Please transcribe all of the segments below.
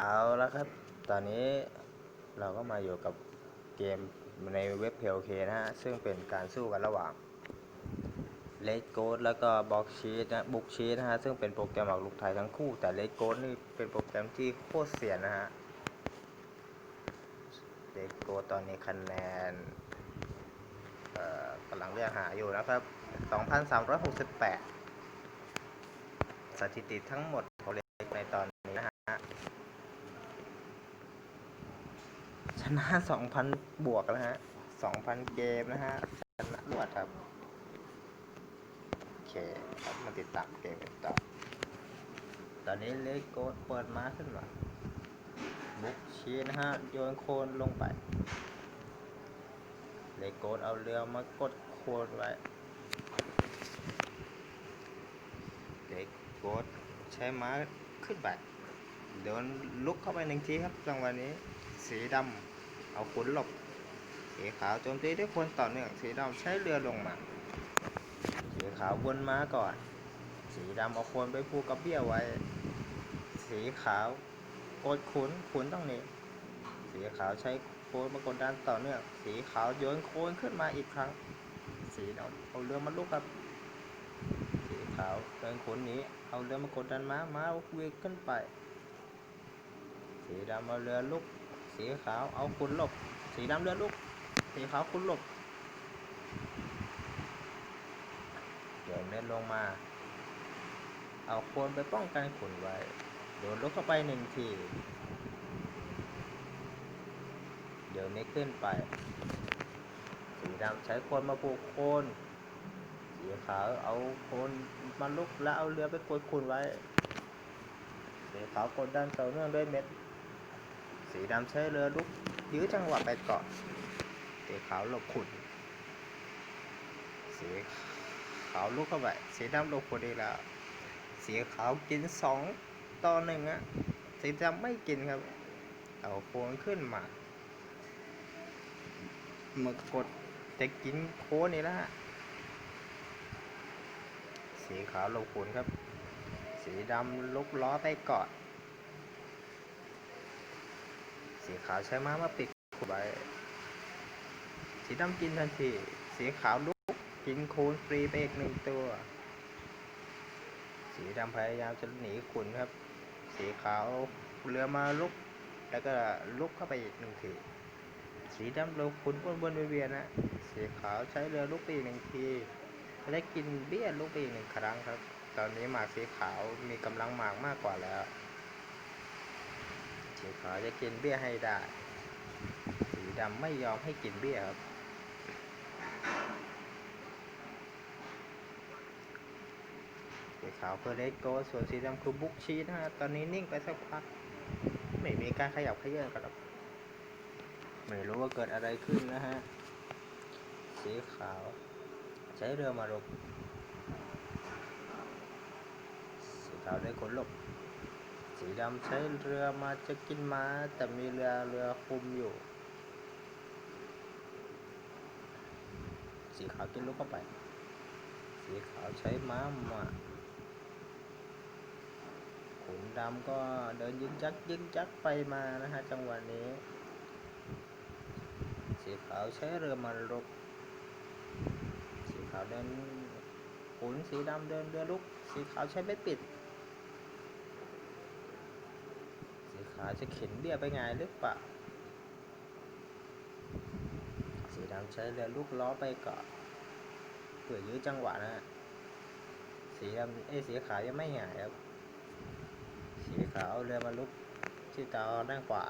เอาแล้วครับ ตอนนี้เราก็มาอยู่กับเกมในเว็บเพลเคนะฮะ ซึ่งเป็นการสู้กันระหว่างเลดโกดแล้วก็บ็อกชีตนะบุกชีตนะฮะ ซึ่งเป็นโปรแกรมหมากรุกไทยทั้งคู่ แต่เลดโกดนี่เป็นโปรแกรมที่โคตรเสียนนะฮะเลดโกดตอนนี้คะแนนเอ่อกำลังเรียกหาอยู่นะครับ 2,368 สถิติทั้งหมดของเลดในตอนนี้นะฮะ ช นะ2,000บวกแล้วฮะ2,000เกมนะฮะชนะรวดครับโอเคครับมาติดตามเกมกันต่อตอนนี้เลโกดเปิดม้าขึ้นมาบุกชีนะฮะโยนโคนลงไปเลโกดเอาเรือมากดโคนไว้เลโกดใช้ม้าขึ้นไปเดินลุกเข้าไปหนึ่งทีครับจังหวะนี้สีดำ เอาขุนหลบสีขาวโจมตีด้วยคนต่อเนื่องสีดำใช้เรือลงมาสีขาววนม้าก่อน สีดำเอาโคนไปผูกกับเบี้ยไว้ สีขาวกดขุนขุนต้องหนี้สีขาวใช้โคนมากดดันต่อเนื่อง สีขาวโยนโคนขึ้นมาอีกครั้ง สีดำเอาเรือมาลุกครับ สีขาวเดินขุนนี้ เอาเรือมากดดันม้าม้าเวียงขึ้นไป สีดำเอาเรือลุก สีขาวเอาขุนหลบ สีดำเรือลุกสีขาวขุนหลบเดินเล่นลงมา เอาโคนไปป้องกันขุนไว้ โดนลุกเข้าไปหนึ่งที เดี๋ยวนี้ขึ้นไป สีดำใช้โคนมาปลูกโคน สีขาวเอาโคนมาลุกแล้วเอาเรือไปกดขุนไว้ สีขาวกดดันต่อเนื่องด้วยเม็ด สีดำใช้เรือลุกยื้อจังหวะไปเก่อนสีขาวหลบขุนสีขาวลุกเข้าไป สีดำหลบขุนอีกแล้ว สีขาวกินสองต่อหนึ่งอะสีดำไม่กินครับ เอาโคนขึ้นมามึกกดจะกินโคนนี่แล้วฮะสีขาวลบขุนครับ สีดำลุกล้อไปเก่อน สีขาวใช้ม้ามาปิดไว้สีดำกินทันที สีขาวลุกกินโคนฟรีไปอีกหนึ่งตัว สีดำพยายามจะหนีขุนครับ สีขาวเรือมาลุก แล้วก็ลุกเข้าไปอีกหนึ่งที สีดำเราขุนวนวนเวียนนะสีขาวใช้เรือลุกไปอีกหนึ่งทีและกินเบี้ยลุกไปอีกหนึ่งครั้งครับ ตอนนี้หมากสีขาวมีกำลังหมากมากกว่าแล้ว สีขาวจะกินเบี้ยให้ได้ สีดำไม่ยอมให้กินเบี้ยครับ สีขาวคือเลสโกส่วนสีดำคือบุกชีนะฮะ ตอนนี้นิ่งไปสักพัก ไม่มีการขยับขยื่นกันหรอกไม่รู้ว่าเกิดอะไรขึ้นนะฮะ สีขาว ใช้เรือมารบสีขาวได้ขนหลบ สีดำใช้เรือมาจะกินม้า แต่มีเรือเรือคุมอยู่ สีขาวกินลูกเข้าไป สีขาวใช้ม้ามาขุนดำก็เดินยึกยักยึกยักไปมานะฮะจังหวะนี้ สีขาวใช้เรือมารบสีขาวเดินขุนสีดำเดินเรือลุก สีขาวใช้เบ็ดปิด สี ขาจะเข็นเบี้ยไปไงหรือเปล่าสีดำใช้เรือลูกล้อไปก่อนเพื่อยื้อจังหวะนะสีดำเอ้สีขาวยังไม่หงายครับ สีขาวเอาเรือมาลุกที่ตาด้านขวา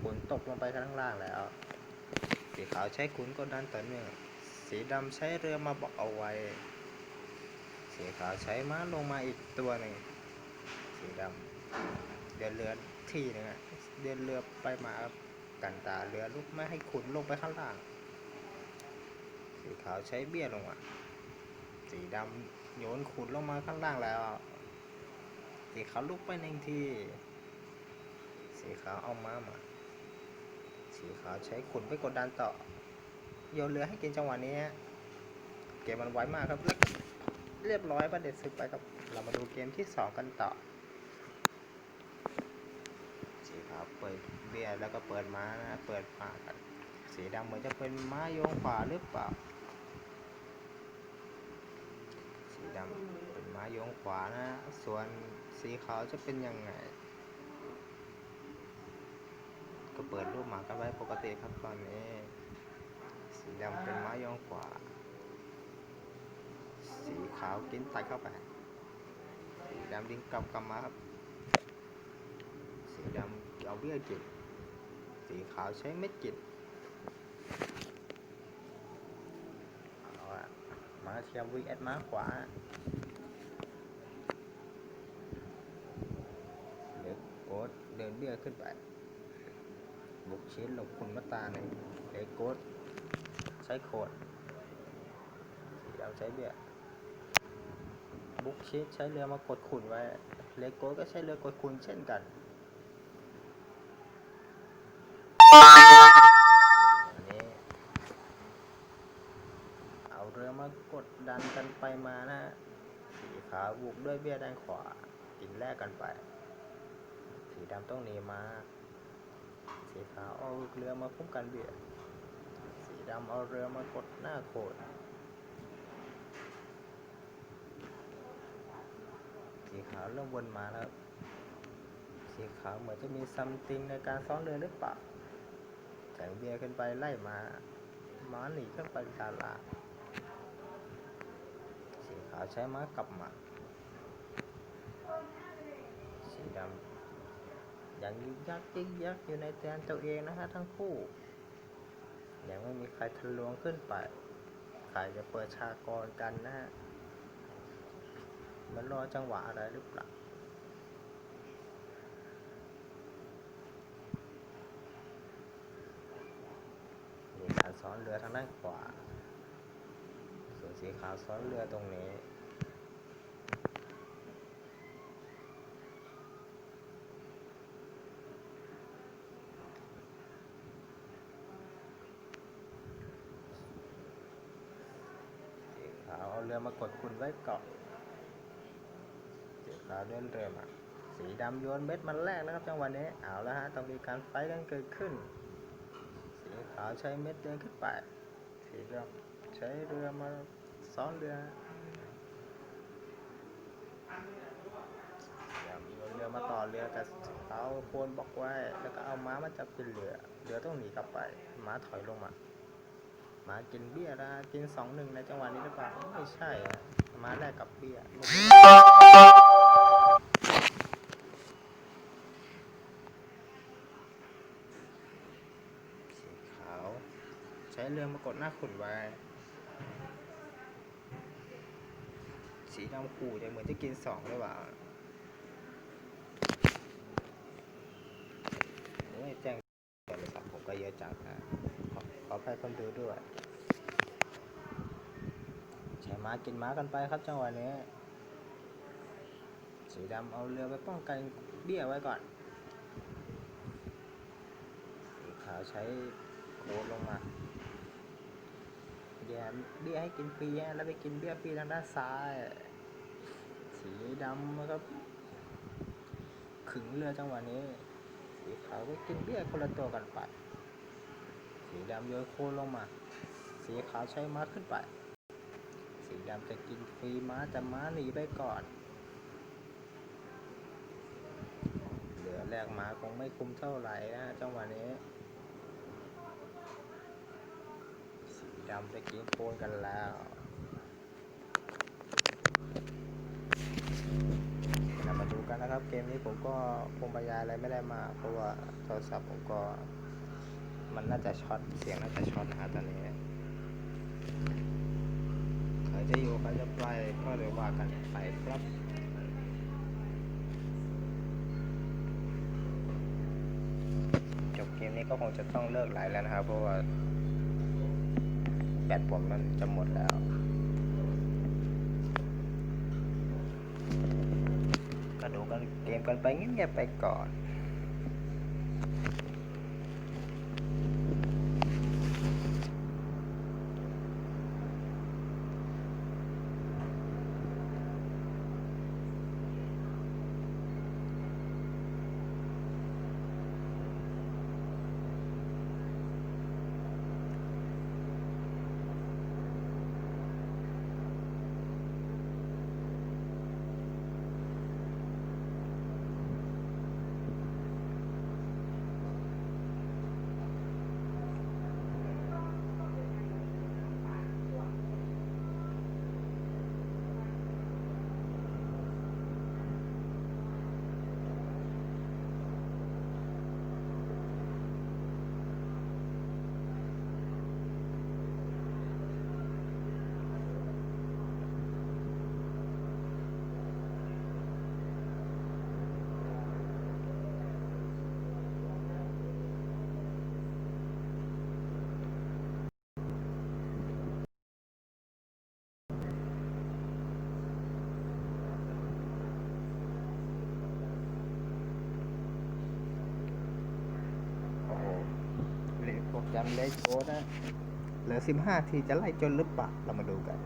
ขุนตกลงไปข้างล่างแล้ว สีขาวใช้ขุนกดดันต่อเนื่องสีดำใช้เรือมาบอกเอาไว้ สีขาวใช้ม้าลงมาอีกตัวหนึ่งสีดำเดินเรือ ทีหนึงอะเดินเรือไปมากันตาเรือลุกไม่ให้ขุนลงไปข้างล่าง สีขาวใช้เบี้ยลงมาสีดำโยนขุนลงมาข้างล่างแล้ว สีขาวลุกไปหนึ่งที สีขาวเอาม้ามา สีขาวใช้ขุนไปกดดันต่อ โยนเรือให้กินจังหวะนี้ เกมมันไวมากครับแล้วเรียบร้อยประเด็ดศึกไปครับ เรามาดูเกมที่สองกันต่อ สีปิดเบียร์แล้วก็เปิดม้านะเปิดม้ากัน สีดำเหมือนจะเป็นม้าโยงขวาหรือเปล่า สีดำเป็นม้าโยงขวานะ ส่วนสีขาวจะเป็นยังไง ก็เปิดรูปหมากันไว้ปกติครับตอนนี้ สีดำเป็นม้าโยงขวา สีขาวกินตัดเข้าไป สีดำดิ้งกลับกลับมาครับ สีดำ เอาเบี้ยกินสีขาวใช้เม็ดกินเอาอะมาเทียม vs ม้าขวาเดี๋ยวโกดเดินเบี้ยขึ้นไปบุกเชนหลบคุณมาตาหนึ่งเดี๋ยวโกดใช้โคดสีดำใช้เบี้ยบุกเชิดใช้เรือมากดขุนไว้เลโก้ก็ใช้เรือกดขุนเช่นกัน ดันกันไปมานะสีขาวบุกด้วยเบี้ยด้านขวากินแลกกันไป สีดำต้องหนีมา สีขาวเอาเรือมาคุ้มกันเบี้ยสีดำเอาเรือมากดหน้าโขดสีขาวเริ่มวนมาแล้วสีขาวเหมือนจะมีซัมติงในการซ้อนเรือหรือเปล่าแสงเบียร์ขึ้นไปไล่มาม้าหนีขึ้นไปดาลาสี ขาใช้ม้ากลับมาสีดำยังยึกยักยึกยักอยู่ในแดนตัวเองนะฮะทั้งคู่ ยังไม่มีใครทะลวงขึ้นไปใครจะเปิดฉากรกันนะฮะมันรอจังหวะอะไรหรือเปล่ามีการซ้อนเรือทางด้านขวา สีขาวซ้อนเรือตรงนี้ สีขาวเอาเรือมากดคุณไว้เกาะสีขาวเดินเรือมาสีดำโยนเม็ดมันแรกนะครับ จังหวะนี้เอาแล้วฮะต้องมีการไฟกันเกิดขึ้น สีขาวใช้เม็ดเดินขึ้นไปสีดำใช้เรือมา ซ้อนเรือสีดำโยนเรือมาต่อเรือแต่สีขาโคนบล็อกไว้ แล้วก็เอาม้ามาจับเป็นเรือ เรือต้องหนีกลับไป ม้าถอยลงมา ม้ากินเบี้ยนะกินสองหนึ่งในจังหวะนี้หรือเปล่า ไม่ใช่ ม้าแรกกับเบี้ยสีขาวใช้เรือมากดหน้าขุนไว้ สีดำขู่จะเหมือนจะกินสองหรือเปล่าโอ้ยแจ้งโทรศัพท์ผมก็เยอะจังนะขอขอภัยคนดูด้วยใช้ม้ากินม้ากันไปครับจังหวะนี้ สีดำเอาเรือไปป้องกันเบี้ยไว้ก่อนขาวใช้โคลงมา แย่เบี้ยให้กินฟรีแล้วไปกินเบี้ยฟรีทางด้านซ้าย สีดำนะครับขึงเรือจังหวะนี้ สีขาวก็กินเบี้ยคนละตัวกันไป สีดำโยนโคนลงมา สีขาวใช้ม้าขึ้นไป สีดำจะกินฟรีม้าแต่ม้าหนีไปก่อนเหลือแรกม้าคงไม่คุ้มเท่าไหร่นะจังหวะนี้ สีดำจะกินโคนกันแล้วเรามาดูกันนะครับ เกมนี้ผมก็คงบรรยายอะไรไม่ได้มา เพราะว่าโทรศัพท์ผมก็มันน่าจะช็อต เสียงน่าจะช็อตนะฮะตอนนี้ใครจะอยู่ใครจะไปก็เดี๋ยวว่ากันไปครับจบเกมนี้ก็คงจะต้องเลิกไลฟ์แล้วนะครับ เพราะว่า แบตผมมันจะหมดแล้ว ก็ดูกันเกมกันไปเงียบๆไปก่อน จำได้โชว์นะ เหลือสิบห้าทีจะไล่จนหรือเปล่าเรามาดูกัน